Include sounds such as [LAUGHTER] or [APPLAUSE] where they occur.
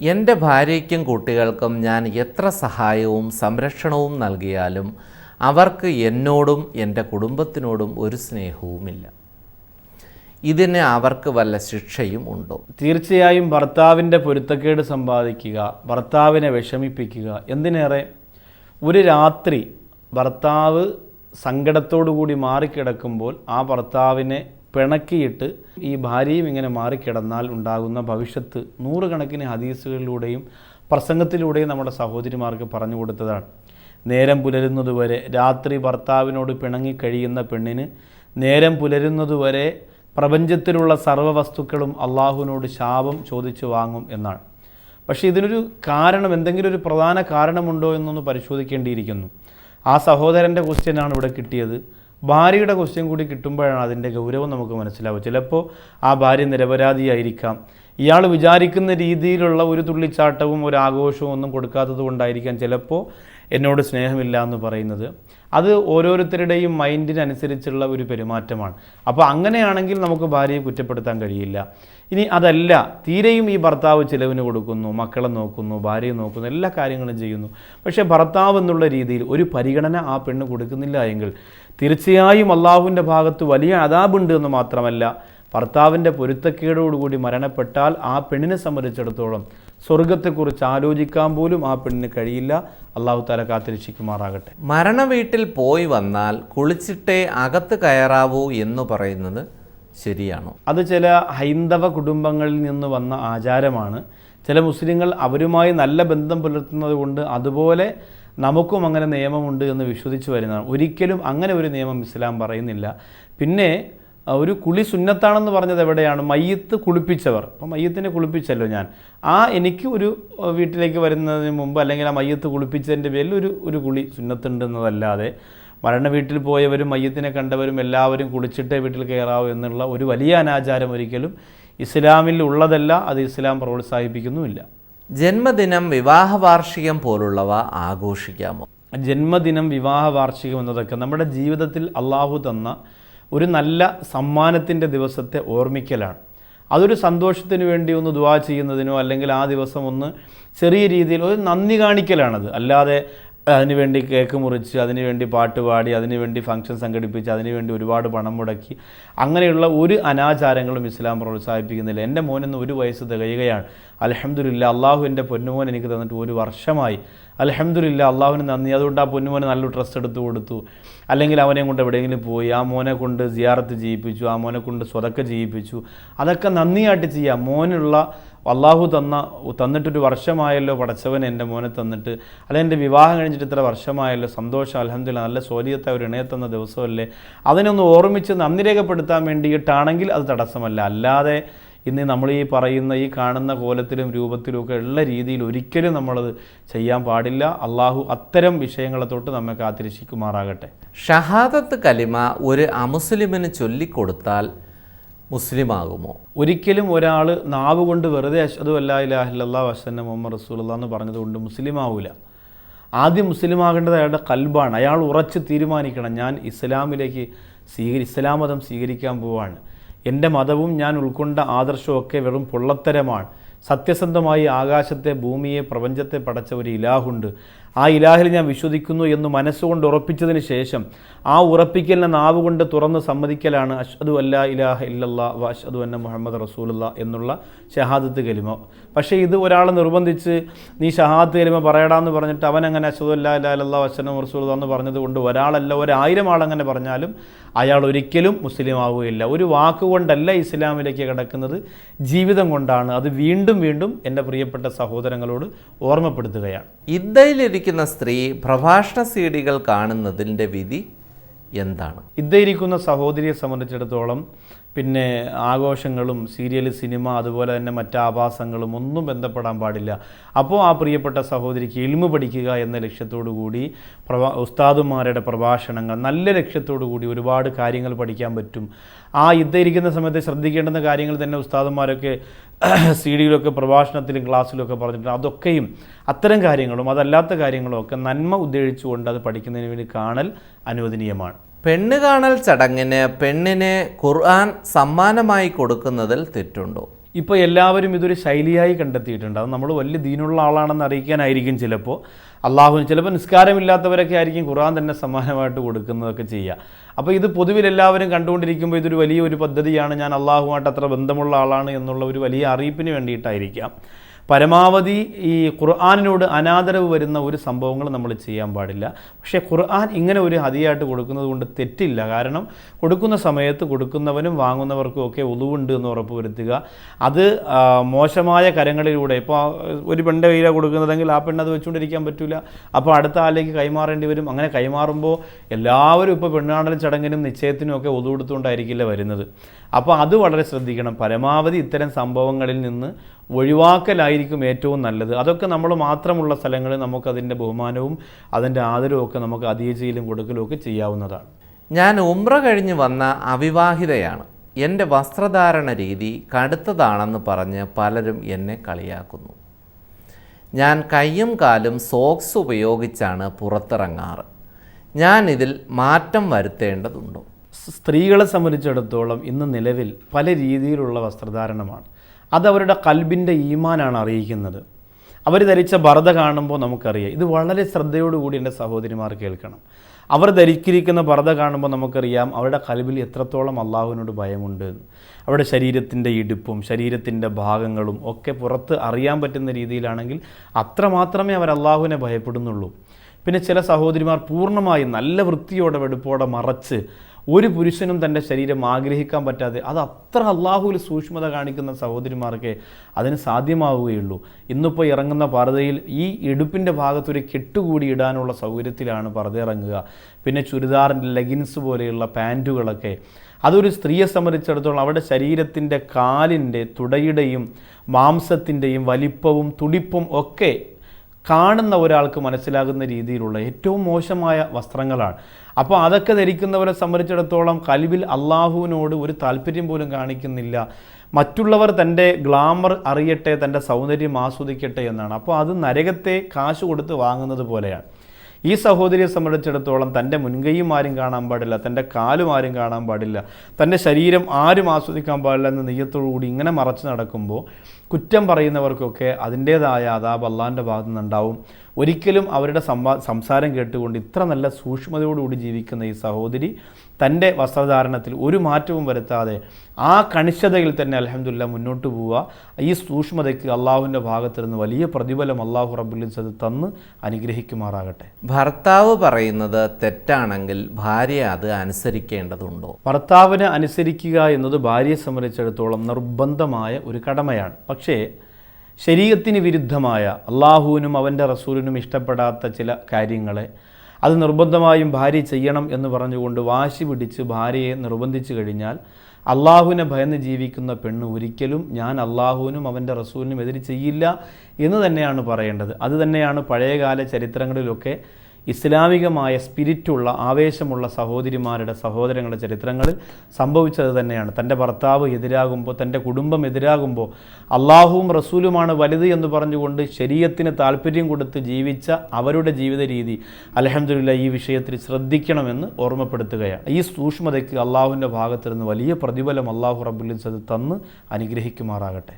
എന്റെ ഭാര്യയ്ക്കും കുട്ടികൾക്കും ഞാൻ എത്ര സഹായവും സംരക്ഷണവും നൽകിയാലും അവർക്ക് എന്നോടും എന്റെ കുടുംബത്തിനോടും ഒരു സ്നേഹവുമില്ല. ഇതിന് അവർക്ക് വല്ല ശിക്ഷയും ഉണ്ടോ? തീർച്ചയായും ഭർത്താവിന്റെ പൊരുത്തക്കേട് സമ്പാദിക്കുക ഭർത്താവിനെ വിഷമിപ്പിക്കുക എന്തിനേറെ? ഒരു രാത്രി ഭർത്താവ് സങ്കടത്തോടു കൂടി മാറിക്കിടക്കുമ്പോൾ ആ ഭർത്താവിനെ പിണക്കിയിട്ട് ഈ ഭാര്യയും ഇങ്ങനെ മാറിക്കിടന്നാൽ ഉണ്ടാകുന്ന ഭവിഷ്യത്ത് നൂറുകണക്കിന് ഹദീസുകളിലൂടെയും പ്രസംഗത്തിലൂടെയും നമ്മുടെ സഹോദരിമാർക്ക് പറഞ്ഞു കൊടുത്തതാണ്. നേരം പുലരുന്നതുവരെ രാത്രി ഭർത്താവിനോട് പിണങ്ങി കഴിയുന്ന പെണ്ണിന് നേരം പുലരുന്നതുവരെ പ്രപഞ്ചത്തിലുള്ള സർവവസ്തുക്കളും അള്ളാഹുവിനോട് ശാപം ചോദിച്ചു വാങ്ങും എന്നാണ്. പക്ഷേ ഇതിനൊരു കാരണം എന്തെങ്കിലും ഒരു പ്രധാന കാരണമുണ്ടോ എന്നൊന്ന് പരിശോധിക്കേണ്ടിയിരിക്കുന്നു. ആ സഹോദരന്റെ ക്വസ്റ്റ്യനാണ് ഇവിടെ കിട്ടിയത്. ഭാര്യയുടെ ക്വസ്റ്റ്യൻ കൂടി കിട്ടുമ്പോഴാണ് അതിന്റെ ഗൗരവം നമുക്ക് മനസ്സിലാവുക. ചിലപ്പോൾ ആ ഭാര്യ നിരപരാധിയായിരിക്കാം. ഇയാൾ വിചാരിക്കുന്ന രീതിയിലുള്ള ഒരു തുള്ളിച്ചാട്ടവും ഒരു ആഘോഷവും ഒന്നും കൊടുക്കാത്തത് കൊണ്ടായിരിക്കാം ചിലപ്പോൾ എന്നോട് സ്നേഹമില്ല എന്ന് പറയുന്നത്. അത് ഓരോരുത്തരുടെയും മൈൻഡിനനുസരിച്ചുള്ള ഒരു പെരുമാറ്റമാണ്. അപ്പോൾ അങ്ങനെയാണെങ്കിൽ നമുക്ക് ഭാര്യയെ കുറ്റപ്പെടുത്താൻ കഴിയില്ല. ഇനി അതല്ല തീരെയും ഈ ഭർത്താവ് ചിലവിന് കൊടുക്കുന്നു മക്കളെ നോക്കുന്നു ഭാര്യയെ നോക്കുന്നു എല്ലാ കാര്യങ്ങളും ചെയ്യുന്നു. പക്ഷേ ഭർത്താവ് എന്നുള്ള രീതിയിൽ ഒരു പരിഗണന ആ പെണ്ണ് കൊടുക്കുന്നില്ല എങ്കിൽ തീർച്ചയായും അള്ളാഹുവിന്റെ ഭാഗത്ത് വലിയ അതാബുണ്ട് എന്ന് മാത്രമല്ല ഭർത്താവിന്റെ പൊരുത്തക്കേടോടുകൂടി മരണപ്പെട്ടാൽ ആ പെണ്ണിനെ സംബന്ധിച്ചിടത്തോളം സ്വർഗത്തെക്കുറിച്ച് ആലോചിക്കാൻ പോലും ആ പെണ്ണിന് കഴിയില്ല. അള്ളാഹു താല കാത്തിരക്ഷിക്കുമാറാകട്ടെ. മരണ വീട്ടിൽ പോയി വന്നാൽ കുളിച്ചിട്ടേ അകത്ത് കയറാവൂ എന്ന് പറയുന്നത് ശരിയാണോ? അത് ചില ഹൈന്ദവ കുടുംബങ്ങളിൽ നിന്ന് വന്ന ആചാരമാണ്. ചില മുസ്ലിങ്ങൾ അവരുമായി നല്ല ബന്ധം പുലർത്തുന്നത് കൊണ്ട് അതുപോലെ നമുക്കും അങ്ങനെ നിയമമുണ്ട് എന്ന് വിശ്വസിച്ച് വരുന്നതാണ്. ഒരിക്കലും അങ്ങനെ ഒരു നിയമം ഇസ്ലാം പറയുന്നില്ല. പിന്നെ ഒരു കുളി സുന്നത്താണെന്ന് പറഞ്ഞത് എവിടെയാണ്? മയ്യത്ത് കുളിപ്പിച്ചവർ. അപ്പം മയ്യത്തിനെ കുളിപ്പിച്ചല്ലോ ഞാൻ. ആ എനിക്ക് ഒരു വീട്ടിലേക്ക് വരുന്നതിന് മുമ്പ് അല്ലെങ്കിൽ ആ മയ്യത്ത് കുളിപ്പിച്ചതിന്റെ പേരിൽ ഒരു ഒരു കുളി സുന്നത്തുണ്ടെന്നതല്ലാതെ മരണ വീട്ടിൽ പോയവരും മയ്യത്തിനെ കണ്ടവരും എല്ലാവരും കുളിച്ചിട്ടേ വീട്ടിൽ കയറാവൂ എന്നുള്ള ഒരു വലിയ അനാചാരം ഒരിക്കലും ഇസ്ലാമിൽ ഉള്ളതല്ല. അത് ഇസ്ലാം പ്രോത്സാഹിപ്പിക്കുന്നുമില്ല. ജന്മദിനം വിവാഹ വാർഷികം പോലുള്ളവ ആഘോഷിക്കാമോ? ജന്മദിനം വിവാഹ വാർഷികം എന്നതൊക്കെ നമ്മുടെ ജീവിതത്തിൽ അള്ളാഹു തന്ന ഒരു നല്ല സമ്മാനത്തിന്റെ ദിവസത്തെ ഓർമ്മിക്കലാണ്. അതൊരു സന്തോഷത്തിന് വേണ്ടി ഒന്ന് ദുവാ ചെയ്യുന്നതിനോ അല്ലെങ്കിൽ ആ ദിവസം ഒന്ന് ചെറിയ രീതിയിൽ ഒരു നന്ദി കാണിക്കലാണത്. അല്ലാതെ അതിനുവേണ്ടി കേക്ക് മുറിച്ച് അതിനുവേണ്ടി പാട്ട് പാടി അതിനുവേണ്ടി ഫംഗ്ഷൻ സംഘടിപ്പിച്ച് അതിനുവേണ്ടി ഒരുപാട് പണം മുടക്കി അങ്ങനെയുള്ള ഒരു അനാചാരങ്ങളും ഇസ്ലാം പ്രോത്സാഹിപ്പിക്കുന്നില്ല. എന്റെ മോനെന്ന് ഒരു വയസ്സ് തികയുകയാണ്. അലഹമ്മദില്ല അള്ളാഹു എന്റെ പൊന്നുമോൻ എനിക്ക് തന്നിട്ട് ഒരു വർഷമായി. അലഹമ്മദില്ല അള്ളാഹുവിന് നന്ദി. അതുകൊണ്ട് ആ പൊന്നുമോന് നല്ലൊരു ഡ്രസ്സ് എടുത്ത് കൊടുത്തു. അല്ലെങ്കിൽ അവനെ കൊണ്ട് എവിടെയെങ്കിലും പോയി. ആ മോനെ കൊണ്ട് സിയാറത്ത് ചെയ്യിപ്പിച്ചു. ആ മോനെ കൊണ്ട് സ്വതക്ക ചെയ്യിപ്പിച്ചു. അതൊക്കെ നന്ദിയായിട്ട് ചെയ്യാം. മോനുള്ള അള്ളാഹു തന്ന തന്നിട്ടൊരു വർഷമായല്ലോ പടച്ചവൻ എന്റെ മോനെ തന്നിട്ട്. അല്ലെങ്കിൽ എന്റെ വിവാഹം കഴിഞ്ഞിട്ട് ഇത്ര വർഷമായല്ലോ സന്തോഷം അലഹമില്ല നല്ല സോലിയത്തെ ഒരു ഇണയെ തന്ന ദിവസമല്ലേ? അതിനൊന്ന് ഓർമ്മിച്ച് നന്ദി രേഖപ്പെടുത്താൻ വേണ്ടിയിട്ടാണെങ്കിൽ അത് തടസ്സമല്ല. അല്ലാതെ ഇന്ന് നമ്മൾ ഈ പറയുന്ന ഈ കാണുന്ന കോലത്തിലും രൂപത്തിലും ഒക്കെ ഉള്ള രീതിയിൽ ഒരിക്കലും നമ്മളത് ചെയ്യാൻ പാടില്ല. അള്ളാഹു അത്തരം വിഷയങ്ങളെ തൊട്ട് നമ്മെ കാത്തിരക്ഷിക്കുമാറാകട്ടെ. ഷഹാദത്ത് കലിമ ഒരു അമുസ്ലിമിന് ചൊല്ലിക്കൊടുത്താൽ മുസ്ലിമാകുമോ? ഒരിക്കലും ഒരാൾ നാവ് കൊണ്ട് വെറുതെ അഷ്ഹദു അല്ലാ ഇലാഹില്ലാ വസന്ന മുഹമ്മദ് റസൂലുള്ള എന്ന് പറഞ്ഞതുകൊണ്ട് മുസ്ലിം ആവില്ല ആദ്യം മുസ്ലിം ആകേണ്ടത് അയാളുടെ കൽബാണ്. അയാൾ ഉറച്ച് തീരുമാനിക്കണം ഞാൻ ഇസ്ലാമിലേക്ക് സ്വീകരി ഇസ്ലാം മതം സ്വീകരിക്കാൻ പോവാണ്. എന്റെ മതവും ഞാൻ ഉൾക്കൊണ്ട ആദർശമൊക്കെ വെറും പൊള്ളത്തരമാണ്. സത്യസന്ധമായി ആകാശത്തെ ഭൂമിയെ പ്രപഞ്ചത്തെ പടച്ച ഒരു ഇലാഹുണ്ട്. ആ ഇലാഹിൽ ഞാൻ വിശ്വസിക്കുന്നു എന്ന് മനസ്സുകൊണ്ട് ഉറപ്പിച്ചതിന് ശേഷം ആ ഉറപ്പിക്കലിനെ നാവ് കൊണ്ട് തുറന്ന് സമ്മതിക്കലാണ് അഷ്അദു അല്ല ഇലാഹ ഇല്ലല്ലാ വ അഷ്അദു അന്ന മുഹമ്മദ് റസൂലുള്ള എന്നുള്ള ഷഹാദത്ത് കലിമ. പക്ഷേ ഇത് ഒരാളെ നിർബന്ധിച്ച് നീ ഷഹാദത്ത് കലിമ പറയടാന്ന് പറഞ്ഞിട്ട് അവൻ അങ്ങനെ അഷ്അദു അല്ലാ ഇലാ ഇല്ലല്ലാ വസ്സനം റസൂലുള്ള എന്ന് പറഞ്ഞത് കൊണ്ട് ഒരാളല്ല ഒരായിരം ആളങ്ങനെ പറഞ്ഞാലും അയാൾ ഒരിക്കലും മുസ്ലിം ആവുകയില്ല. ഒരു വാക്കുകൊണ്ടല്ല ഇസ്ലാമിലേക്ക് കിടക്കുന്നത്. ജീവിതം കൊണ്ടാണ്. അത് വീണ്ടും വീണ്ടും എന്റെ പ്രിയപ്പെട്ട സഹോദരങ്ങളോട് ഓർമ്മപ്പെടുത്തുകയാണ്. ഇദ്ദയിലിരിക്കുന്ന സ്ത്രീ പ്രഭാഷണ സീഡികൾ കാണുന്നതിന്റെ വിധി എന്താണ്? ഇദ്ദേഹിക്കുന്ന സഹോദരിയെ സംബന്ധിച്ചിടത്തോളം പിന്നെ ആഘോഷങ്ങളും സീരിയൽ സിനിമ അതുപോലെ തന്നെ മറ്റ് ആഭാസങ്ങളും ഒന്നും ബന്ധപ്പെടാൻ പാടില്ല. അപ്പോൾ ആ പ്രിയപ്പെട്ട സഹോദരിക്ക് ഇൽമു പഠിക്കുക എന്ന ലക്ഷ്യത്തോടു കൂടി പ്രഭാ ഉസ്താദുമാരുടെ പ്രഭാഷണങ്ങൾ നല്ല ലക്ഷ്യത്തോടു കൂടി ഒരുപാട് കാര്യങ്ങൾ പഠിക്കാൻ പറ്റും. ആ ഇരിക്കുന്ന സമയത്ത് ശ്രദ്ധിക്കേണ്ടുന്ന കാര്യങ്ങൾ തന്നെ ഉസ്താദുമാരൊക്കെ [CLEARS THROAT] സി ഡിയിലൊക്കെ പ്രഭാഷണത്തിലും ക്ലാസ്സിലൊക്കെ പറഞ്ഞിട്ടുണ്ട്. അതൊക്കെയും അത്തരം കാര്യങ്ങളും അതല്ലാത്ത കാര്യങ്ങളും ഒക്കെ നന്മ ഉദ്ദേശിച്ചുകൊണ്ട് അത് പഠിക്കുന്നതിന് വേണ്ടി കാണൽ അനുവദനീയമാണ്. പെണ്ണ് കാണൽ ചടങ്ങിന് പെണ്ണിന് ഖുർആൻ സമ്മാനമായി കൊടുക്കുന്നതിൽ തെറ്റുണ്ടോ? ഇപ്പോൾ എല്ലാവരും ഇതൊരു ശൈലിയായി കണ്ടെത്തിയിട്ടുണ്ട്. അത് നമ്മൾ വലിയ ദീനുള്ള ആളാണെന്ന് അറിയിക്കാനായിരിക്കും ചിലപ്പോൾ അള്ളാഹുവിന് ചിലപ്പോൾ നിസ്കാരമില്ലാത്തവരൊക്കെ ആയിരിക്കും ഖുർആൻ തന്നെ സമ്മാനമായിട്ട് കൊടുക്കുന്നതൊക്കെ ചെയ്യുക. അപ്പോൾ ഇത് പൊതുവിൽ എല്ലാവരും കണ്ടുകൊണ്ടിരിക്കുമ്പോൾ ഇതൊരു വലിയ ഒരു പദ്ധതിയാണ്. ഞാൻ അള്ളാഹുമായിട്ട് അത്ര ബന്ധമുള്ള ആളാണ് എന്നുള്ള ഒരു വലിയ അറിയിപ്പിന് വേണ്ടിയിട്ടായിരിക്കാം. പരമാവധി ഈ ഖുർആാനിനോട് അനാദരവ് വരുന്ന ഒരു സംഭവങ്ങൾ നമ്മൾ ചെയ്യാൻ പാടില്ല. പക്ഷേ ഖുർആൻ ഇങ്ങനെ ഒരു ഹതിയായിട്ട് കൊടുക്കുന്നത് കൊണ്ട് തെറ്റില്ല. കാരണം കൊടുക്കുന്ന സമയത്ത് കൊടുക്കുന്നവനും വാങ്ങുന്നവർക്കും ഒക്കെ ഒതുവുണ്ട് എന്ന് ഉറപ്പ് വരുത്തുക. അത് മോശമായ കരങ്ങളിലൂടെ ഇപ്പോൾ ഒരു പെണ്ണിന്റെ കയ്യിലാണ് കൊടുക്കുന്നതെങ്കിൽ ആ പെണ്ണ് അത് വെച്ചുകൊണ്ടിരിക്കാൻ പറ്റില്ല അപ്പോൾ അടുത്ത ആളിലേക്ക് കൈമാറേണ്ടി വരും. അങ്ങനെ കൈമാറുമ്പോൾ എല്ലാവരും ഇപ്പോൾ പെണ്ണാടൽ ചടങ്ങിനും നിശ്ചയത്തിനും ഒക്കെ ഒതുവെടുത്തുകൊണ്ടായിരിക്കില്ല വരുന്നത്. അപ്പോൾ അത് വളരെ ശ്രദ്ധിക്കണം. പരമാവധി ഇത്തരം സംഭവങ്ങളിൽ നിന്ന് ഒഴിവാക്കലായിരിക്കും ഏറ്റവും നല്ലത്. അതൊക്കെ നമ്മൾ മാത്രമുള്ള സ്ഥലങ്ങളിൽ നമുക്കതിന്റെ ബഹുമാനവും അതിന്റെ ആദരവും ഒക്കെ നമുക്ക് അതീജയിലും കൊടുക്കലും ഒക്കെ ചെയ്യാവുന്നതാണ്. ഞാൻ ഉമ്ര കഴിഞ്ഞ് വന്ന അവിവാഹിതയാണ്. എന്റെ വസ്ത്രധാരണ രീതി കടുത്തതാണെന്ന് പറഞ്ഞ് പലരും എന്നെ കളിയാക്കുന്നു. ഞാൻ കയ്യും കാലും സോക്സ് ഉപയോഗിച്ചാണ് പുറത്തിറങ്ങാറ്. ഞാൻ ഇതിൽ മാറ്റം വരുത്തേണ്ടതുണ്ടോ. സ്ത്രീകളെ സംബന്ധിച്ചിടത്തോളം ഇന്ന് നിലവിൽ പല രീതിയിലുള്ള വസ്ത്രധാരണമാണ്. അത് അവരുടെ കൽബിന്റെ ഈമാനാണ് അറിയിക്കുന്നത്. അവർ ധരിച്ച ഭരത കാണുമ്പോൾ നമുക്കറിയാം. ഇത് വളരെ ശ്രദ്ധയോടുകൂടി എന്റെ സഹോദരിമാർ കേൾക്കണം. അവർ ധരിക്കിരിക്കുന്ന ഭരത കാണുമ്പോൾ നമുക്കറിയാം അവരുടെ കൽബിൽ എത്രത്തോളം അള്ളാഹുവിനോട് ഭയമുണ്ട്. അവരുടെ ശരീരത്തിന്റെ ഇടുപ്പും ശരീരത്തിന്റെ ഭാഗങ്ങളും ഒക്കെ പുറത്ത് അറിയാൻ പറ്റുന്ന രീതിയിലാണെങ്കിൽ അത്രമാത്രമേ അവർ അള്ളാഹുവിനെ ഭയപ്പെടുന്നുള്ളൂ. പിന്നെ ചില സഹോദരിമാർ പൂർണമായും നല്ല വൃത്തിയോടെ വെടുപ്പോടെ മറച്ച് ഒരു പുരുഷനും തന്റെ ശരീരം ആഗ്രഹിക്കാൻ പറ്റാതെ അത് അത്ര അള്ളാഹുവിൽ സൂക്ഷ്മത കാണിക്കുന്ന സഹോദരിമാർക്ക് അതിന് സാധ്യമാവുകയുള്ളൂ. ഇന്നിപ്പോൾ ഇറങ്ങുന്ന പർദ്ദയിൽ ഈ ഇടുപ്പിന്റെ ഭാഗത്തൊരു കെട്ടുകൂടി ഇടാനുള്ള സൗകര്യത്തിലാണ് പർദ്ദ ഇറങ്ങുക പിന്നെ ചുരിദാറിന്റെ ലെഗിൻസ് പോലെയുള്ള പാന്റുകളൊക്കെ. അതൊരു സ്ത്രീയെ സംബന്ധിച്ചിടത്തോളം അവരുടെ ശരീരത്തിന്റെ കാലിന്റെ തുടയുടെയും മാംസത്തിന്റെയും വലിപ്പവും തുടിപ്പും ഒക്കെ കാണുന്ന ഒരാൾക്ക് മനസ്സിലാകുന്ന രീതിയിലുള്ള ഏറ്റവും മോശമായ വസ്ത്രങ്ങളാണ്. അപ്പോൾ അതൊക്കെ ധരിക്കുന്നവരെ സംബന്ധിച്ചിടത്തോളം കലിവിൽ അള്ളാഹുവിനോട് ഒരു താല്പര്യം പോലും കാണിക്കുന്നില്ല. മറ്റുള്ളവർ തന്റെ ഗ്ലാമർ അറിയട്ടെ തന്റെ സൗന്ദര്യം ആസ്വദിക്കട്ടെ എന്നാണ്. അപ്പോൾ അത് നരകത്തെ കാശ് കൊടുത്ത് വാങ്ങുന്നത് പോലെയാണ്. ഈ സഹോദരിയെ സംബന്ധിച്ചിടത്തോളം തന്റെ മുൻകൈയും ആരും കാണാൻ പാടില്ല തന്റെ കാലും ആരും കാണാൻ പാടില്ല തന്റെ ശരീരം ആരും ആസ്വദിക്കാൻ പാടില്ല എന്ന നെയ്യത്തോടുകൂടി ഇങ്ങനെ മറച്ചു നടക്കുമ്പോൾ കുറ്റം പറയുന്നവർക്കൊക്കെ അതിന്റേതായ അതാബ് അള്ളാന്റെ ഭാഗത്തു നിന്നുണ്ടാവും ഒരിക്കലും അവരുടെ സംസാരം കേട്ടുകൊണ്ട് ഇത്ര നല്ല സൂക്ഷ്മതയോടുകൂടി ജീവിക്കുന്ന ഈ സഹോദരി തന്റെ വസ്ത്രധാരണത്തിൽ ഒരു മാറ്റവും വരുത്താതെ ആ കണിശതയിൽ തന്നെ അലഹമില്ല മുന്നോട്ട് പോവുക. ഈ സൂക്ഷ്മതയ്ക്ക് അള്ളാഹുവിന്റെ ഭാഗത്ത് നിന്ന് വലിയ പ്രതിഫലം അള്ളാഹു റബുലിസത് തന്ന് അനുഗ്രഹിക്കുമാറാകട്ടെ. ഭർത്താവ് പറയുന്നത് തെറ്റാണെങ്കിൽ ഭാര്യ അത് അനുസരിക്കേണ്ടതുണ്ടോ? ഭർത്താവിനെ അനുസരിക്കുക എന്നത് ഭാര്യയെ സംബന്ധിച്ചിടത്തോളം നിർബന്ധമായ ഒരു കടമയാണ്. പക്ഷേ ശരീരത്തിന് വിരുദ്ധമായ അള്ളാഹുവിനും അവന്റെ റസൂലിനും ഇഷ്ടപ്പെടാത്ത ചില കാര്യങ്ങളെ അത് നിർബന്ധമായും ഭാര്യ ചെയ്യണം എന്ന് പറഞ്ഞുകൊണ്ട് വാശി പിടിച്ച് ഭാര്യയെ നിർബന്ധിച്ചു കഴിഞ്ഞാൽ അള്ളാഹുവിനെ ഭയന്ന് ജീവിക്കുന്ന പെണ്ണ് ഒരിക്കലും ഞാൻ അള്ളാഹുവിനും അവന്റെ റസൂലിനും എതിര് ചെയ്യില്ല എന്ന് തന്നെയാണ് പറയേണ്ടത്. അത് തന്നെയാണ് പഴയകാല ചരിത്രങ്ങളിലൊക്കെ ഇസ്ലാമികമായ സ്പിരിറ്റുള്ള ആവേശമുള്ള സഹോദരിമാരുടെ സഹോദരങ്ങളുടെ ചരിത്രങ്ങളിൽ സംഭവിച്ചത് തന്നെയാണ്. തന്റെ ഭർത്താവ് എതിരാകുമ്പോൾ തന്റെ കുടുംബം എതിരാകുമ്പോൾ അള്ളാഹുവും റസൂലുമാണ് വലുത് എന്ന് പറഞ്ഞുകൊണ്ട് ശരീരത്തിന് താല്പര്യം കൊടുത്ത് ജീവിച്ച അവരുടെ ജീവിത രീതി അലഹമില്ല ഈ വിഷയത്തിൽ ശ്രദ്ധിക്കണമെന്ന് ഓർമ്മപ്പെടുത്തുകയാണ്. ഈ സൂക്ഷ്മതയ്ക്ക് അള്ളാഹുവിന്റെ ഭാഗത്തുനിന്ന് വലിയ പ്രതിഫലം അള്ളാഹു റബുലിസത് തന്ന് അനുഗ്രഹിക്കുമാറാകട്ടെ.